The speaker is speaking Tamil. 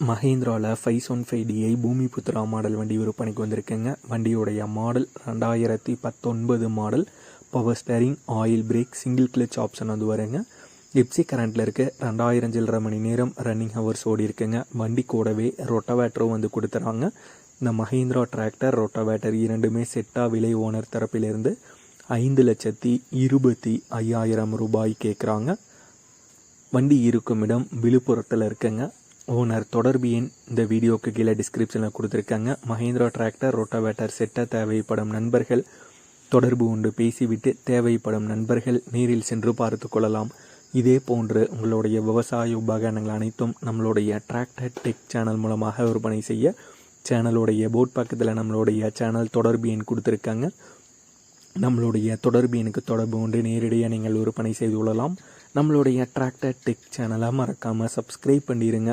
மஹேந்திராவில் five one five DI Bhoomi Putra model வண்டி விற்பனைக்கு வந்திருக்குங்க. வண்டியுடைய மாடல் ரெண்டாயிரத்தி பத்தொன்பது model. Power steering oil brake single clutch option வந்து வருங்க. எப்சி கரண்ட்டில் இருக்க. ரெண்டாயிரம் சில்லரை மணி நேரம் ரன்னிங் ஹவர்ஸ் ஓடி இருக்குங்க. வண்டி கூடவே ரொட்டவேட்டரும் வந்து கொடுத்துறாங்க. இந்த மஹேந்திரா டிராக்டர் ரொட்டவேட்டர் இரண்டுமே செட்டா விலை ஓனர் தரப்பிலிருந்து ஐந்து லட்சத்தி இருபத்தி ஐயாயிரம் ரூபாய் கேட்குறாங்க வண்டி இருக்கும் இடம் விழுப்புரத்தில் இருக்குங்க. ஓனர் தொடர்பு எண் இந்த வீடியோக்கு கீழே டிஸ்கிரிப்ஷனில் கொடுத்துருக்காங்க. மஹேந்திரா டிராக்டர் ரோட்டாவேட்டர் செட்ட தேவைப்படும் நண்பர்கள் தொடர்பு கொண்டு பேசிவிட்டு தேவைப்படும் நண்பர்கள் நேரில் சென்று பார்த்து கொள்ளலாம். இதே போன்று உங்களுடைய விவசாய உபகரணங்கள் அனைத்தும் நம்மளுடைய டிராக்டர் டெக் சேனல் மூலமாக விற்பனை செய்ய சேனலுடைய போட் பக்கத்தில் நம்மளுடைய சேனல் தொடர்பு எண் கொடுத்துருக்காங்க. நம்மளுடைய தொடர்பு எனக்கு தொடர்பு கொண்டு நேரடியாக நீங்கள் விற்பனை செய்து கொள்ளலாம். நம்மளுடைய டிராக்டர் டெக் சேனலை மறக்காமல் சப்ஸ்கிரைப் பண்ணிடுங்க